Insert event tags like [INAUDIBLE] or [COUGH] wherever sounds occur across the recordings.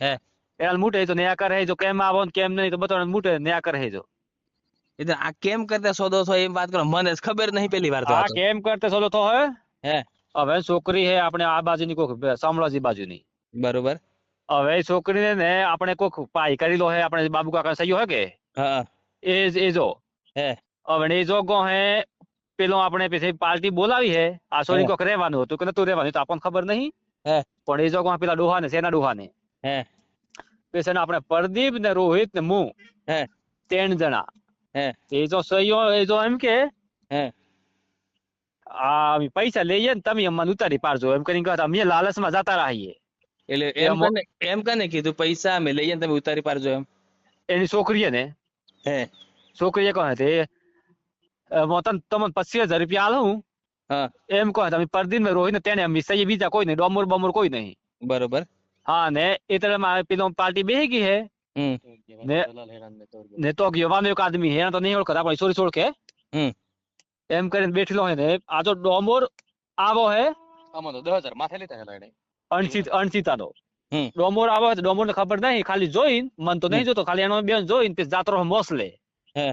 હે. એના મૂટે તો ન્યા કરે જો કેમ આવો કેમ નહીં તો બતાવો મૂટે ન્યા કરે જો. એટલે આ કેમ કરતા સોદો છો એમ વાત કરો મને ખબર નહીં પેલી વાર તો આ કેમ કરતા સોદો તો હે? હે? હવે છોકરી હે આપણે આ બાજુની કોક શામળાજી બાજુની. બરોબર. હવે છોકરીને ને આપણે કોક પાઈ કરી લો હે આપણે બાબુ કાકા સહી હે કે? હા. એ એ જો. હે? હવે એ જો ગો હે પેલો આપણે પછી પાર્ટી બોલાવી હે. આ સોરી કોક રહેવાનું હતું કે નતું રહેવાનું તો આપણને ખબર નહીં. હે. પણ એ જો ગો પેલા ડોહા ને સેના ડોહા ને હે. પછી આપણે પ્રદીપ ને રોહિત ને હું હે. ત્રણ જણા. હે. એ જો સહયો એ જો એમ કે હે. આ અમે પૈસા લઈએ ને તમે અમને ઉતારી પાડજો. એમ કરીને કહતા અમે લાલચમાં જતા રહીએ. એટલે એમ કને એમ કને કીધું પૈસા અમે લઈએ ને તમે ઉતારી પાડજો એમ. એની છોકરીએ ને હે. છોકરીએ કહે તે મોતન તમને પચીસ હજાર રૂપિયા આલું હા. એમ કહે તમે પરદીન ને રોહિત ને તેને અમી સહી બીજા કોઈ નહીં ડોમર બમર કોઈ નહીં. બરોબર. હા ને એ તરફ પેલો પાર્ટી બેહી ગઈ હે. હમ. ને ને તો ગયો એક આદમી હે એને તો નહીં ઓળખતા આપણે સોરી સોળખે હમ. એમ કરીને બેઠેલો હે ને આ તો ડોમર આવો હે. આમાં તો દસ હજાર માથે લીધા છે લાઈને. અણચિત અણચિતાનો ડોમર આવો તો ડોમર ને ખબર નહીં ખાલી જોઈન મન તો નહીં જોતો ખાલી એનો બેન જોઈન પછી જાતરો મોસલે. હે.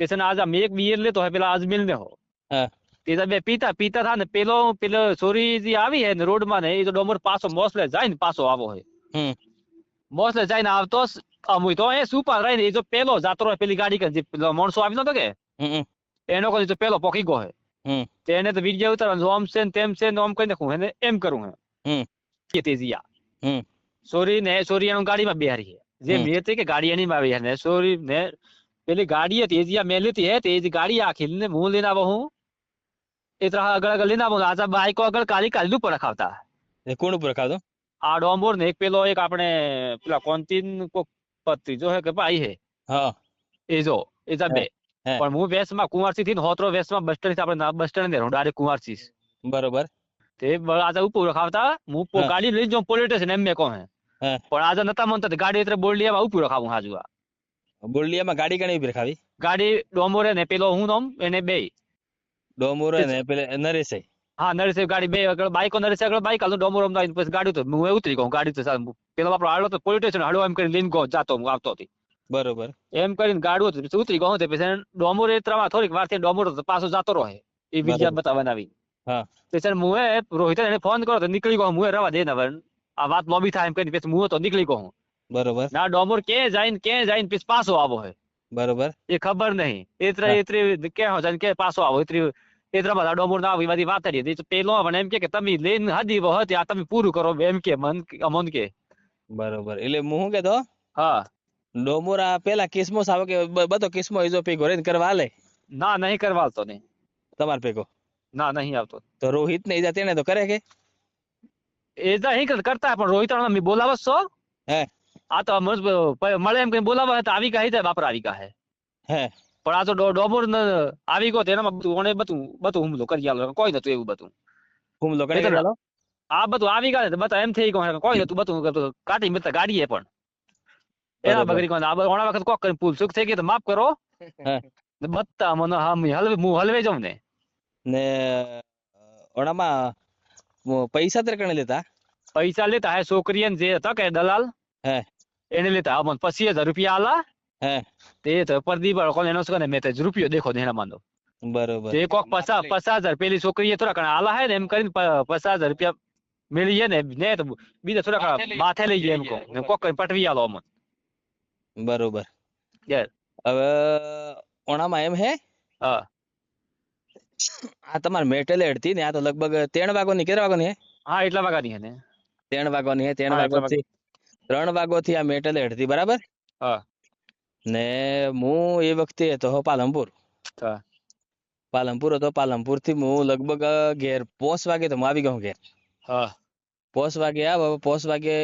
પછી એને આજ આમ બિયર લેતો હે પેલા ને હો. હા. તે બે પીતા પીતા થા ને પેલો પેલો ચોરી જે આવી હે ને રોડમાં ને એ તો ડોમર પાછો મોસલે જાય ને પાછો આવો હે. મોસલે જાય ને આવતો અમુય તો એ સુપા રહી ને એ જો પેલો જાત્રો પેલી ગાડી કે જે માણસો આવી નતો કે એનો કોઈ તો પેલો પોકી ગયો હે. તેને તો વીડિયો ઉતાર ઓમ છે ને તેમ છે ને ઓમ કરી નાખું એને એમ કરું હે. કે તેજીયા સોરી ને સોરી એનું ગાડીમાં બેહારી જે. મેં હતી કે ગાડી એની માં આવી હે ને સોરી ને પેલી ગાડી હતી તેજીયા મેં લીધી હે તે ગાડી આખી ને હું લઈને આવો હું. એ તરહ આગળ આગળ લઈને આવો આજા બાઈકો આગળ કાલી કાલી ઉપર રખાવતા. એ કોણ ઉપર ખાધો આ ડોમ્બોર ને એક પેલો એક આપણે પેલા કોન્તીન કોક પત્રી જો હે કે ભાઈ હે. હા. એ જો એ જા બે. પણ હું વેસ્ટમાં કુંવારસી થી હોતરો વેસ્ટમાં બસ સ્ટેન્ડ આપણે બસ સ્ટેન્ડ ને ડાયરેક્ટ કુંવારસી બરોબર. તે આજે ઉપર રખાવતા હું ગાડી લઈ જાઉં પોલીસ સ્ટેશન એમ મેં કહું હે. પણ આજે નતા મનતા ગાડી એટલે બોલી લેવા ઉપર રખાવું હાજુ આ. બોરલીયામાં ગાડી કઈ ઊભી રખાવી? ગાડી ડોમોરે ને પેલો હું નોમ એને બે. ડોમુર ને પેલે નરેશ હા નરેશ ગાડી બે આગળ બાઈકો નરેશ આગળ બાઈક હાલ ડોમોર આવીને પછી ગાડી તો હું ઉતરી ગયો ગાડી તો પેલો આપણો હાડો તો પોલીસ સ્ટેશન હાડો એમ કરીને લઈને ગયો જાતો હું આવતો હતી. બરોબર. એમ કરીને ગાડું હતું પછી ઉતરી ગયો તે પછી ડોમોર એ ત્રમાં થોડીક વારથી ડોમોર તો પાછો જાતો રહે એ બીજા. બતાવવાના આવી. હા. પછી હું એ રોહિત એને ફોન કર્યો તો નીકળી ગયો હું રવા દે ને આ વાત લોબી થાય એમ કરીને પછી હું તો નીકળી ગયો બરોબર. ના ડોમોર ક્યાં જાય ને ક્યાં જાય ને પછી પાછો આવો હે. બરોબર. એ ખબર નહીં. એતરે હા. એતરી કે હો કે પાછો આવો એતરી એતરા બધા ડોમોર ના આવી વાત કરી હતી. તો પેલો મને એમ કે કે તમે લઈને હદી વહત આ તમે પૂરું કરો એમ કે મન અમન કે. બરોબર. એટલે હું શું કેતો? હા. ડોમુરા પેલા કિસ્મોસ આવે કે બધો કિસ્મો ઈજો ભેગો રહીને કરવા લે? ના નહીં કરવા આવતો નહીં. તમાર પેકો ના નહીં આવતો. તો રોહિત ને ઈજા તેને તો કરે કે? એ તો અહીં કરતા પણ રોહિત મેં બોલાવો છો હે. આ તો મળે એમ કઈ બોલાવા તો આવી ગયા બાપરા આવી હે? હે. પણ આ તો ડોબોર આવી ગયો તેનામાં બધું ઓણે બધું બધું હુમલો કરી આલો. કોઈ નતું એવું બધું. હુમલો કરી એ આ બધું આવી ગયા બધા એમ થઈ ગયું કોઈ નતું બધું કાઢી મેં ગાડીએ પણ. એના બગડી આ ઓણા વખત કોક કરીને ભૂલ ચૂક થઈ ગઈ તો માફ કરો. હે. બધા મને હમ હલવે હું હલવે જાઉં ને. ને ઓણામાં પૈસા તરકણે લેતા? પૈસા લેતા હે છોકરી જે હતા કે દલાલ. હે. એને લેતા હા, મને પચીસ હજાર રૂપિયા આલા. હે. તે તો પરદીપ વાળો કોણ એનો શું મેં તો રૂપિયો દેખો એના માંડો બરોબર. તે કોક પચાસ પચાસ હજાર પેલી છોકરીએ થોડા ઘણા આલા હે ને એમ કરીને પચાસ હજાર રૂપિયા મેળી જાય ને ને તો બીજા થોડા ઘણા લઈ- માથે લઈ જાય એમ કહો. ને કોક કરીને પટવી આલો અમને. બરોબર. યાર હવે ઓણામાં એમ હે? હા. આ તમારે મેટલ હતી ને આ તો લગભગ ત્રણ વાગોની કેટલા વાગો ની હા એટલા વાગાની હે ને. ત્રણ વાગોની હે ત્રણ વાગો ત્રણ વાગોથી આ મેટલ હેડતી બરાબર? હા. ને હું એ વખતે હતો પાલનપુર. હા. પાલનપુર હતો. પાલનપુરથી હું લગભગ ઘેર પોસ વાગે તો હું આવી ગયો ઘેર. હા. પોસ વાગે આવ પોસ વાગે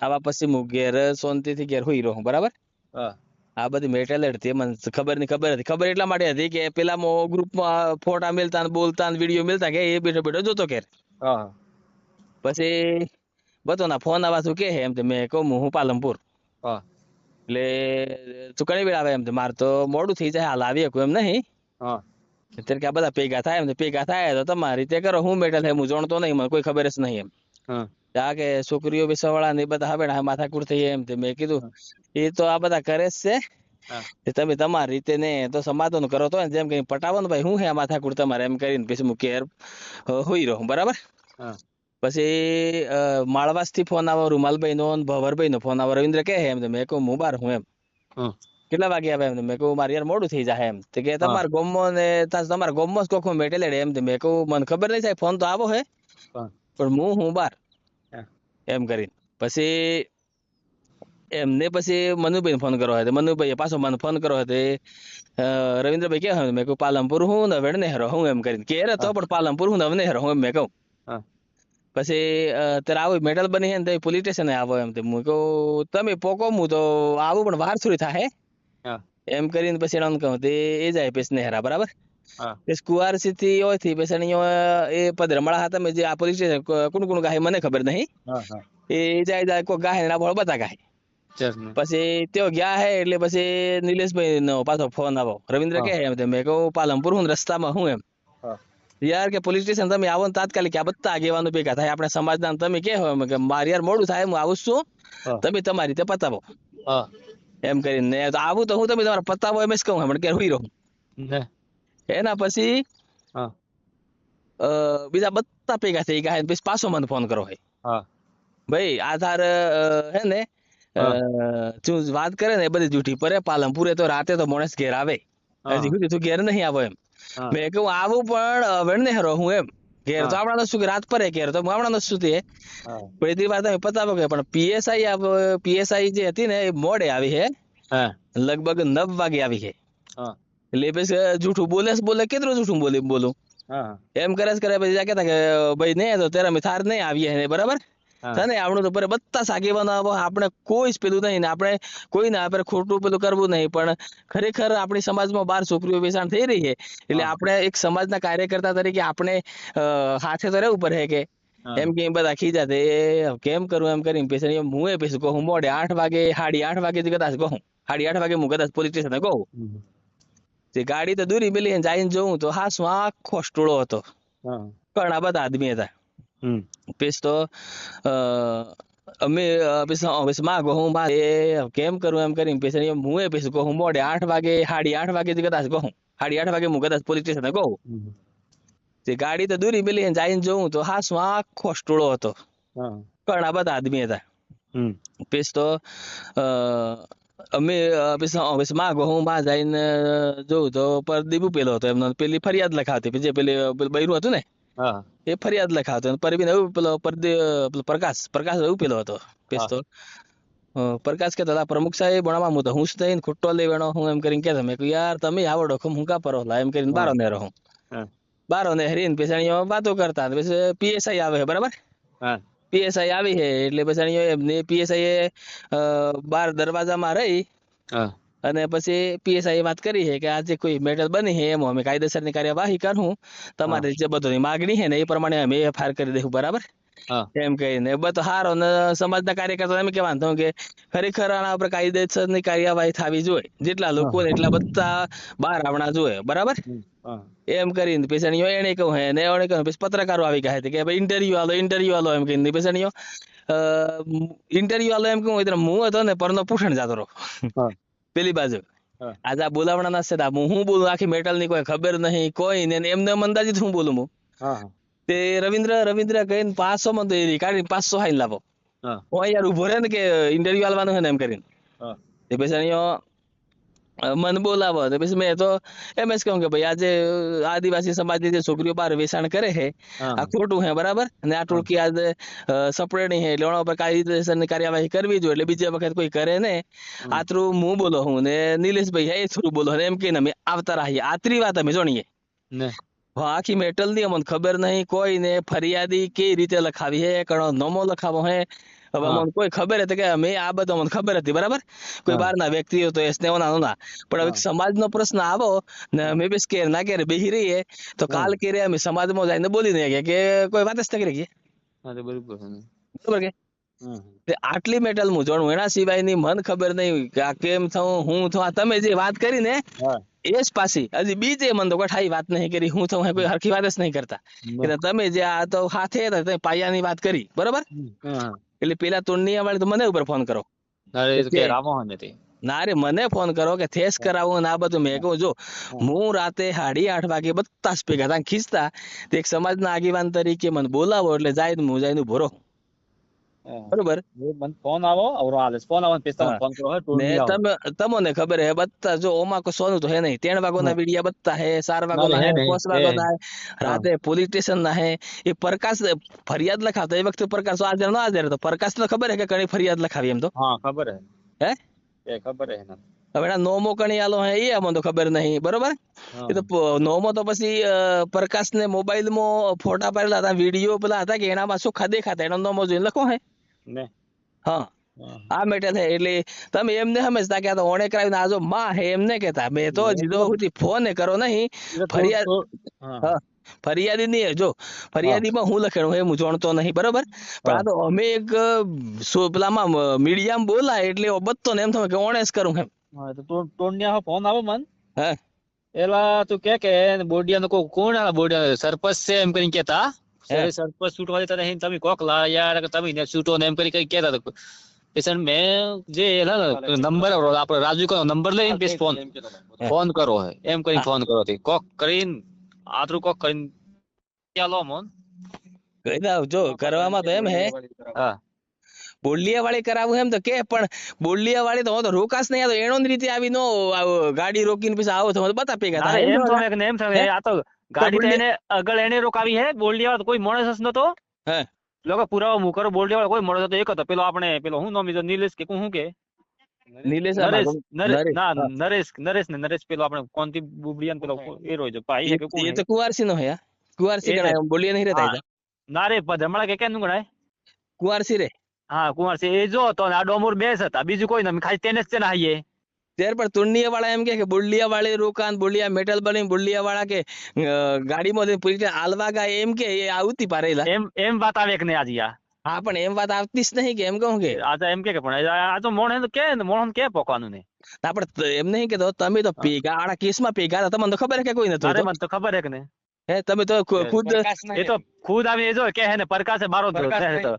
આવા પછી હું ઘેર શાંતિથી ઘેર હુઈ રહ્યો બરાબર? હા. આ બધી મેટલ હતી મને ખબરની ખબર હતી. ખબર એટલા માટે હતી કે પેલા મો ગ્રુપમાં ફોટા મેલતા ને બોલતા ને વીડિયો મેલતા કે એ બેઠો બેઠો જોતો ઘેર. હા. પછી બતોના ફોન આવા શું કે એમ તે મેં કહું હું પાલનપુર. એટલે તું કઈ વેળ આવે એમ તે મારે તો મોડું થઈ જાય હાલ આવી શકું એમ નહીં. અત્યારે કે આ બધા ભેગા થાય એમ ભેગા થાય તો તમારી રીતે કરો હું મેટલ હે હું જાણતો નહીં મને કોઈ ખબર જ નહીં એમ. આ કે છોકરીઓ બેસવાવાળા ને બધા હવે માથાકૂટ થઈ એમ તે મેં કીધું એ તો આ બધા કરે જ છે. તમે તમારી રીતે ને તો સમાધાન કરો તો ને જેમ કઈ પટાવો ને ભાઈ હું હે માથાકૂટ તમારે એમ કરીને પછી હું કેર હોઈ રહું બરાબર? હા. પછી માળવાસ માળવાસથી ફોન આવો રૂમાલભાઈ નો ભવરભાઈ નો ફોન આવો રવિન્દ્ર કે એમ મેં કહું હું બાર હું એમ. કેટલા વાગે આવે એમ મેં કહું મારે યાર મોડું થઈ જાય એમ. તે કે તમારા ગોમો ને તમારા ગોમો જ કોખો મેટેલે એમ. મેં કહું મને ખબર નહીં સાહેબ ફોન તો આવો હે. પણ હું હું બાર. એમ કરીને. પછી એમને પછી મનુભાઈ ફોન કરો હતો મનુભાઈએ પાછો મને ફોન કરો હતો રવિન્દ્રભાઈ કે મેં કહું પાલનપુર હું ને વેણ ને હેરો હું એમ કરીને. કે રે તો પણ પાલનપુર હું ને હવે હું એમ મેં કહું. પછી અ, ત્યારે આવું મેડલ બની હે ને પોલીસ સ્ટેશન આવો એમ તે. હું કહું તમે પોકો હું તો આવું પણ વાર સુરી થાય એમ કરીને પછી એને કહું તે એ જાય પછી નેહરા બરાબર. પછી કુવારસી થી પછી અહીંયા એ પદરમણા હતા મેં જે આ પોલીસ સ્ટેશન કોણ કોણ ગાય મને ખબર નહીં. એ જાય જાય કોઈ ગાય ના ભોળ બધા ગાય પછી તેઓ ગયા હે એટલે પછી નિલેશભાઈ નો પાછો ફોન આવો રવિન્દ્ર કે એમ મેં કહું પાલનપુર હું રસ્તામાં હું એમ. યાર કે પોલીસ સ્ટેશન તમે આવો ને તાત્કાલિક આ બધા આગેવાનો ભેગા થાય. આપણે સમાજના તમે કે મારે યાર મોડું થાય હું આવું છું. તમે તમારી રીતે પતાવો. એમ કરીને આવું તો હું તમે તમારા પતાવો એમ જ કહું હમણાં કે હુઈ રહું. એના પછી બીજા બધા ભેગા થઈ ગયા પછી પાછો મને ફોન કરો ભાઈ ભાઈ આધાર હે ને? તું વાત કરે ને એ બધી જૂઠી. પરે પાલનપુરે તો રાતે તો માણસ ઘેર આવે. હજી સુધી તું ઘેર નહીં આવો એમ. મેં કહ્યું આવું પણ હવે ને હરો હું એમ. ઘેર તો. આપણા શું કે રાત પડે ઘેર તો આપણા શું તે પછી વાત તમે પતાવો કે પણ પીએસઆઈ પીએસઆઈ જે હતી ને એ મોડે આવી છે હા. લગભગ નવ વાગે આવી છે એટલે પછી જૂઠું બોલે બોલે કેટલું જૂઠું બોલે બોલું? એમ કરે કરે પછી જા કે ભાઈ નહીં તો તેરા અમે થાર નહીં આવીએ બરાબર? તને આવડું તો પર બધા સાગેવાનો આવો આપણે કોઈ જ પેલું નહીં ને આપણે કોઈ ના આપણે ખોટું પેલું કરવું નહીં પણ ખરેખર આપણી સમાજમાં બાર છોકરીઓ વેચાણ થઈ રહી છે એટલે. આપણે એક સમાજના કાર્યકર્તા તરીકે આપણે હાથે તો રહેવું પડે કે એમ કે બધા ખીજા તે કેમ કરું એમ કરીને પછી હું એ પછી કહું મોડે આઠ વાગે સાડી આઠ વાગે કદાચ કહું સાડી આઠ વાગે હું કદાચ પોલીસ સ્ટેશન કહું. તે ગાડી તો દૂરી મેલી અને જઈને જોઉં તો હા શું આખો સ્ટોળો હતો ઘણા બધા આદમી હતા. પછી તો અમે પછી માં કહું માં એ કેમ કરું એમ કરીને પછી હું એ પછી કહું મોડે આઠ વાગે સાડી આઠ વાગે કદાચ કહું સાડી આઠ વાગે હું કદાચ પોલીસ સ્ટેશન કહું તે ગાડી તો દૂરી અને જઈને જોઉં તો હાસમાં આખો સ્ટોળો હતો. ઘણા બધા આદમી હતા. હમ. પછી તો અમે પછી માં કહું માં જઈને જોઉં તો પરદીપ પેલો હતો. એમનો પેલી ફરિયાદ લખાવતી જે પેલી પેલું બૈરું હતું ને? હા એ ફરિયાદ લખાવતો પરવીન એવું પેલો પ્રકાશ પ્રકાશ એવું પેલો હતો પેશ હા. તો અ, પ્રકાશ કે દાદા પ્રમુખ સાહેબ ભણવા હું તો હું જ થઈને ખોટો લઈ વેણો હું એમ કરીને કે મેં કીધું યાર તમે આવડો ખમ હું કા પરો એમ કરીને બારો ને રહું બારો ને હરીને પછી વાતો કરતા પછી પીએસઆઈ આવે બરાબર? પીએસઆઈ આવી છે એટલે પછી એમ એમને પીએસઆઈ એ બાર દરવાજામાં રહી. હા. અને પછી પીએસઆઈ વાત કરી છે કે આજે કોઈ મેટર બની છે એમાં અમે કાયદેસરની કાર્યવાહી કરું તમારી જે બધોની માગણી છે ને એ પ્રમાણે અમે એફઆઈઆર કરી દઈશું બરાબર? એમ કહીને. બધો હારો ને સમાજના કાર્યકર્તા એમ કે વાંધો કે ખરેખર આના ઉપર કાયદેસરની કાર્યવાહી થવી જોઈએ. જેટલા લોકો એટલા બધા બહાર આવણા જોઈએ બરાબર? એમ કરીને અહીંયા એને કહું હે ને એને કહું પછી પત્રકારો આવી ગયા કે ભાઈ ઇન્ટરવ્યુ આલો ઇન્ટરવ્યુ આલો એમ કહીને. પછી ઇન્ટરવ્યુ આલો એમ કહું હું હતો ને પરનો પૂછણ જતો રહો. હા. પેલી બાજુ. આજે આ બોલાવણા ના છે હું હું બોલું? આખી મેટલની કોઈ ખબર નહીં કોઈ ને એમને એમ અંદાજિત હું બોલું હું. તે રવિન્દ્ર રવિન્દ્ર કહીને પાંચસો માં તો એ કાઢી પાંચસો હાઈ લાવો. હું. યાર ઊભો રહે ને કે ઇન્ટરવ્યુ આલવાનું હે ને એમ કરીને. તે પછી અહીંયા મને બોલાવો તો પછી મેં તો એમ જ કહું કે ભાઈ આજે આદિવાસી સમાજની જે છોકરીઓ બહાર વેચાણ કરે છે આ ખોટું છે બરાબર? અને આ ટોળકી આજે સપરેણી છે એટલે એના ઉપર કાયદેસરની કાર્યવાહી કરવી જોઈએ એટલે બીજી વખત કોઈ કરે ને આ થ્રુ હું બોલો હું ને નિલેશભાઈ હે એ થ્રુ બોલો ને એમ કહીને અમે આવતા રહીએ. આતરી વાત અમે જોણીએ. આખી મેટલની અમને ખબર નહીં કોઈ ને ફરિયાદી કઈ રીતે લખાવી હે કણો નમો લખાવો હે હવે. અમને કોઈ ખબર હતી કે મેં આ બધું અમને ખબર હતી બરાબર? કોઈ. બહારના વ્યક્તિઓ તો એસને ઓના ઓના પણ હવે સમાજનો પ્રશ્ન આવો ને અમે બી કે ના કે બેહી રહીએ તો કાલ કે અમે સમાજમાં જઈને બોલી નહીં કે કોઈ વાત જ ગઈ હા તો બરોબર છે ને. બરાબર કે? આટલી મેટલ હું જોણું એના સિવાયની મન ખબર નહીં કે આ કેમ થવું હું આ તમે જે વાત કરી ને એ જ પાછી હજી બીજે મન તો કઠાઈ વાત નહીં કરી હું તો કોઈ હરખી વાત જ નહીં કરતા. એટલે તમે જે આ તો હાથે હતા પાયાની વાત કરી બરોબર. એટલે પેલા તોંડિયા વાળી તો મને ઉપર ફોન કરો. તો રામોહન હતી ના રે મને ફોન કરો કે થેસ કરાવો ને આ બધું. મેં કહું જો હું. રાતે સાડી આઠ વાગે બધા જ ભેગા ખીચતા તે એક સમાજના આગેવાન તરીકે મને બોલાવો એટલે જાય તો હું જાય ભરો. બરોબર? મને ફોન આવો અવરો આલે ફોન આવો ને હા. ફોન કરો ને તમે તમને ખબર હે બત્તા જો ઓમાં કો સોનું તો હે નહીં. ત્રણ વાગો ના વિડિયા બત્તા હે ચાર વાગો ના, હે. પાંચ વાગોના હે. રાતે પોલીસ સ્ટેશન ના હે. એ પ્રકાશ ફરિયાદ લખાવતો. એ વખતે પ્રકાશ હાજર ન હાજર તો પ્રકાશ તો ખબર હે કે કણી ફરિયાદ લખાવી એમ તો. હા ખબર હે. હે? એ ખબર હે ના હવે નોમો કણી આલો હે એ અમને તો ખબર નહીં. બરોબર? એ તો નોમો તો પછી પ્રકાશ ને મોબાઈલમાં ફોટા પાડેલા હતા વીડિયો પેલા હતા કે એનામાં શું ખાદે ખાતા એનો નોમો જોઈને લખો હે. ને? હા. આ મેટર છે એટલે તમે એમને સમજતા કે આ તો ઓણે કરાવીને આ જો માં હે એમ ને કેતા મેં તો જીધો સુધી ફોન કરો નહીં. ફરિયાદ- હા. ફરિયાદી નહીં જો. ફરિયાદીમાં હું લખેલું એ હું જાણતો નહીં બરોબર? પણ આ તો અમે એક પેલામાં મીડિયામાં બોલાય એટલે બધતો ને એમ થયું કે ઓણે જ કરું એમ. હા, તો ટો- ટોળનિયા ફોન આવો મન. હા. એલા તું કે કે બોડિયા નો કોણ આ બોડિયા સરપંચ છે એમ કરીને કેતા હે. સરપંચ છૂટવા દેતા નહીં તમે કોક લા યાર તમે ને છૂટો ને એમ કરી કઈ કહેતા હતા. પછી મેં જે એલા નંબર આપડે રાજુ કરો નંબર લઈને પછી ફોન ફોન કરો હે એમ કરીને ફોન કરો થી કોક કરીને આતરું કોક કરીને ક્યાં લો મોન? કહી દઉં, જો કરવામાં તો એમ હે. હા. બોલિયા વાળી કરાવું એમ તો કે પણ બોલિયા વાળી તો હું તો રોકાશ નહીં. આ તો એનો રીતે આવી નો ગાડી રોકીને પછી આવો તો બતા પેગા ના, થાય. એમ એમ એમ હે? આ તો ગાડી તો એને આગળ એને રોકાવી હે બોલડિયા કોઈ માણસ જ નતો હે. લોકો પુરાવો હું કરો બોલડિયા કોઈ માણસ હતો એક હતો. પેલો આપણે પેલો હું નોમી તો નીલેશ કે હું કે? નીલેશ નરેશ ના નરેશ નરેશ ને નરેશ પેલો આપણે કોનથી બુબડિયાન પેલો એ રોય છે ભાઈ કે કોણ એ તો કુવારસી નો હે કુવારસી કુંવારસી ગણાય બોલિયા નહીં રહેતા ના રે પદ હમણાં કે કેનું ગણાય કુવારસી રે. હા કુવારસી. એ જો તો આ ડોમોર બેસ હતા. બીજું કોઈ નહીં ખાલી તેને જ છે ને હાઈએ. ત્યાર પર તુંડિયા વાળા એમ કે બુલ્લિયા વાળી રોકાન બુલ્લિયા મેટલ બની બુલ્લિયા વાળા કે ગાડીમાં પૂરી આલવા ગયા એમ કે એ આવતી પારેલા. એમ એમ વાત આવે કે નહીં આજે હા પણ એમ વાત આવતી જ નહીં કે એમ કહું કે. આ તો એમ કે કે પણ આ તો મોણ કે ને મોણ કે પોકવાનું ને આપણે એમ નહીં કે તમે તો ભેગા આડા કેસમાં ભેગા હતા તમને તો ખબર કે કોઈ નતું અરે મને તો ખબર હે કે ને હે તમે તો ખુદ એ તો ખુદ આવીને જો કે હે ને પ્રકાશે છે તો.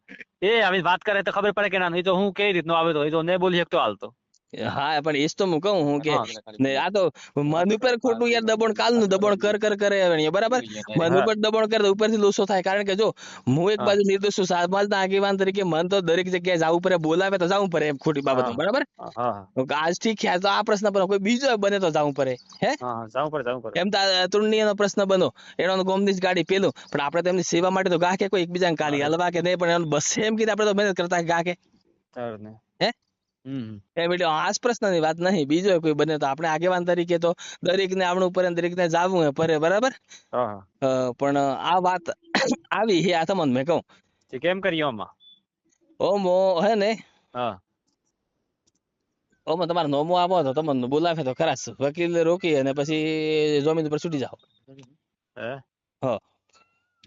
એ આવી વાત કરે તો ખબર પડે કે ના નહીં તો હું કઈ રીતનો આવે તો એ તો ને બોલી શકતો હાલતો હા પણ એ જ તો હું કહું હું કે આ તો મન ઉપર ખોટું યાર દબણ કાલનું દબણ કર કર કરે બરાબર? મન ઉપર દબણ કરે તો ઉપરથી લોસો થાય. કારણ કે જો હું એક બાજુ નિર્દોષ છું સમાજના આગેવાન તરીકે મન તો દરેક જગ્યાએ જવું પડે બોલાવે તો જવું પડે એમ ખોટી બાબત બરાબર? આજથી ખ્યાલ તો આ પ્રશ્ન પર કોઈ બીજો બને તો જવું પડે હે? હા પડે જવું પડે. એમ તો આ તૃણનીયનો પ્રશ્ન બનો. એનો ગોમની જ ગાડી પેલું. પણ આપણે તો એમની સેવા માટે તો ગા કે કોઈ એકબીજાને કાલી. હલવા કે નહીં પણ એનું બસ એમ કીધું આપણે તો મહેનત કરતા ગા આ જ પ્રશ્નની વાત નહીં બીજો કોઈ બને તો આપણે આગેવાન તરીકે તો દરેકને આપણું પડે દરેકને જાવું હે પરે બરાબર? પણ આ વાત આવી હે આ તમને મેં કહું. કેમ કરી ઓમ? ઓ હે ને? ઓમ તમારો નોમો આવો તો તમને બોલાવે તો ખરા વકીલ રોકી અને પછી જમીન ઉપર છૂટી જાઓ. હે?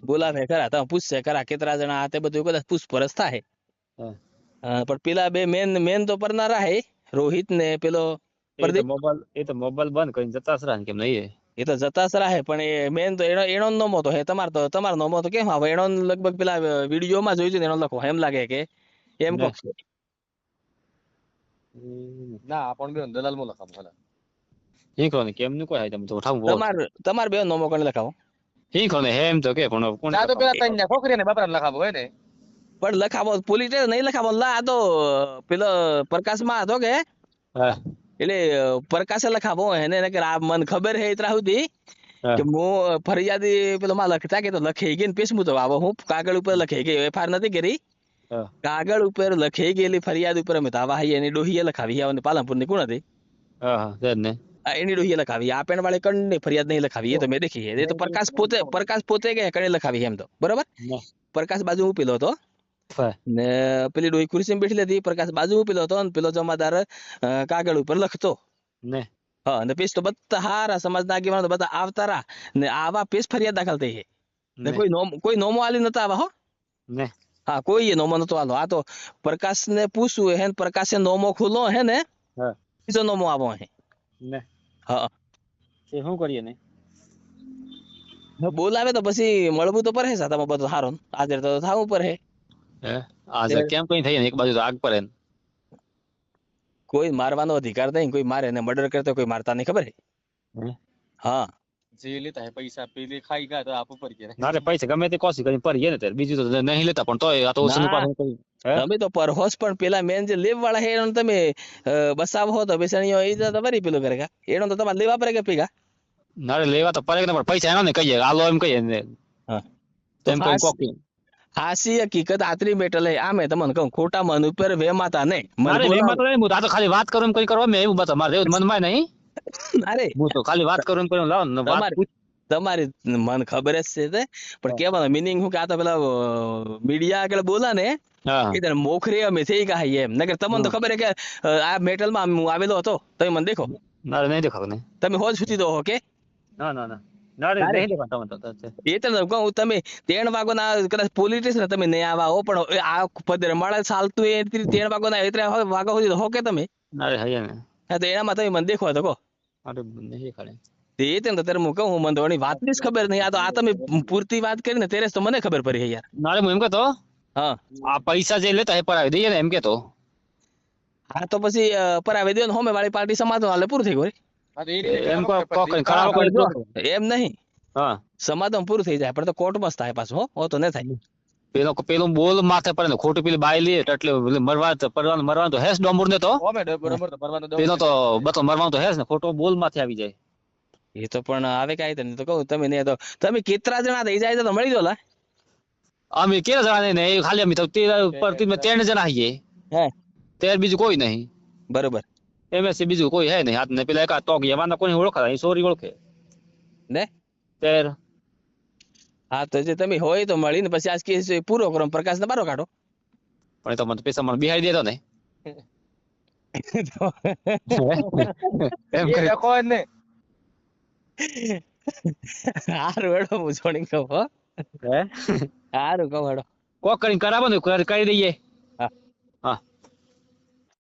બોલાવે ખરા તમે પૂછશે ખરા કેટલા જણા આ તે બધું કદાચ પૂછપરછ થાય. પણ પેલા બે મેન મેન તો પરનારા હે. રોહિત ને પેલો પ્રદીપ? મોબાઈલ એ તો મોબાઈલ બંધ કરીને જતા સરા કેમ નહીં એ? તો જતા સરા હે પણ એ મેન તો એનો એનો નોમો તો હે. તમાર તો તમારો નોમો તો કેમ આવે? એનો લગભગ પેલા વીડિયો માં જોયું છે ને એનો લખો એમ લાગે કે? એમ કહો. ના. આપણ બે દલાલ મો લખાવું ભલે. હિંખો ને કેમ નું કોઈ આઈટમ? તમે તો ઉઠાવું તમાર તમાર બે નોમો કોને લખાવો? હિંખો ને હે એમ તો કે પણ કોણ ના તો પેલા તને ને ખોખરી ને બાપરા લખાવું હોય ને? પણ લખાવો પોલીસ નહીં લખાવો લા આ તો પેલો પ્રકાશમાં હતો કે? એટલે પ્રકાશે લખાવો એને એને કે આ મને ખબર હે ઇતરા સુધી કે હું ફરિયાદી પેલો માં લખતા કે તો લખી ગઈ ને પેશમું તો આવો હું કાગળ ઉપર લખી ગઈ એફઆર નથી કરી. કાગળ ઉપર લખી ગયેલી ફરિયાદ ઉપર અમે તો આવા હઈ એની ડોહીએ લખાવી આવને પાલનપુરની કોણ હતી? એની ડોહીએ લખાવી આ પેણ વાળે કણની ફરિયાદ નહીં લખાવી એ તો મેં દેખી એ તો પ્રકાશ પોતે પ્રકાશ પોતે કે કણે લખાવી એમ તો. બરોબર? પ્રકાશ બાજુ હું પેલો હતો. ને પેલી ડોહી ખુરશી બેઠી હતી પ્રકાશ બાજુ પેલો હતો પેલો જમાદાર કાગળ ઉપર લખતો. ને? હા અને પેશ તો બધા હારા સમાજના આગેવાનો બધા આવતા રા ને આવા પેશ ફરિયાદ દાખલ થઈ છે. ને ને? કોઈ નોમ કોઈ નોમો આલી નતા આવા હો? ને? હા કોઈ નોમો નતો આલો. આ તો પ્રકાશ ને પૂછવું હે ને પ્રકાશે નોમો ખુલ્લો હે ને હા. બીજો નોમો આવો હે. ને? હા એ શું કરીએ ને? બોલાવે તો પછી મળવું તો પડે સાથે બધું હારો. હાજર તો થવું પડે. હે? આજે કેમ કઈ થઈ ને? એક બાજુ આગ પર કોઈ મારવાનો અધિકાર નહીં કોઈ મારે ને મર્ડર કરતો કોઈ મારતા નહીં ખબર હા? જે લેતા હે પૈસા પેલી ખાઈ ગયા તો આપ પડી ગયા. ના રે પૈસા ગમે તે કોશી કરીને પડીએ ને ત્યારે. બીજું તો નહીં લેતા પણ તોય આ તો ઓછું ના. પાછું તમે તો પરહોશ પણ પેલા મેન જે લેવ વાળા હે એનો તમે બસાવો તો બેસણીઓ એ તો તમારી પેલું કરેગા એનો તો તમારે લેવા પડે કે પીગા ના રે લેવા તો પડે કે પણ પૈસા એનો ને કહીએ. આલો એમ કહીએ ને. હા. તેમ કોઈ કોક હાસી હકીકત આતરી મેટલ હે આમે તમને કહું ખોટા મન ઉપર વેમાતા નહીં. મારે. એમાં નહીં, હું તો ખાલી વાત કરું કઈ કરવા મેં એવું બતા મારે મનમાં નહીં. અરે. હું તો ખાલી વાત કરું એમ લાવ વાત તમારી મન ખબર જ છે તે. પણ કેવાનો મિનિંગ હું કે આ તો પેલા મીડિયા આગળ બોલા ને હા. એ તને મોખરે અમે થઈ ગયા એમ. નગર તમને તો ખબર હે કે આ મેટલમાં હું આવેલો હતો. તમે મને દેખો. ના નહીં દેખાવ નહીં. તમે હોજ સુધી દો કે? ના ના ના. એ તો કહું તમે ત્રણ વાગો ના કદાચ પોલીસ સ્ટેશન તમે નહીં આવા હો પણ આ પદરે મળે ચાલતું એ રીતે વાગો ના એ વાગો સુધી તો હો કે તમે? ના રે હૈયા ને હા તો એનામાં તમે મને દેખો તો કહો. અરે નહીં દેખાડે તે તેમ તો ત્યારે હું કહું હું મને તો એની જ ખબર નહીં. આ તો આ તમે પૂરતી વાત કરીને ત્યારે તો મને ખબર પડી યાર ના હું એમ કહેતો હા. આ પૈસા જે લેતા એ પરાવી દઈએ ને એમ કેતો. હા તો પછી પરાવી દે ને હોમે વાળી પાર્ટી સમાધાન હાલે પૂરું થઈ ગયું એમ કરી દો. નહીં. હા. સમાધાન પૂરું થઈ જાય પણ તો કોર્ટમાં જ થાય પાછું હો. તો ન થાય. પેલો પેલું બોલ માથે પડે ને ખોટું પેલી બાઈ લે એટલે મરવા તો પડવાનું મરવાનું તો હેસ ડોમર ને તો. પેલો તો બતો મરવાનું તો હેસ ને ખોટો બોલ માથે આવી જાય. એ તો પણ આવે કઈ તને તો કહું તમે નહીં તો તમે કેટલા જણા થઈ જાય તો મળી દો લા. અમે કેટલા જણા નહીં એ ખાલી અમે તો તેર પર ત્રણ જણા આવીએ હે. તેર બીજું કોઈ નહીં. બરોબર. એમએસસી બીજું કોઈ હે નહીં. હાથ ને પેલા એકા ટોક યવાના કોઈ ઓળખાતા એ સોરી ઓળખે. ને? તેર હા તો જે તમે હોય તો મળીને પછી આજ કેસ પૂરો કરો પ્રકાશ ને બારો કાઢો. પણ તો મને પૈસા મને બિહારી દેતો ને [LAUGHS] એમ ડખો ને હારું હેડો હું છોડી કહું હો. હે? હારું કહું હેડો. કોક કરીને કરાવો ને કરી કરી દઈએ. હા. હા.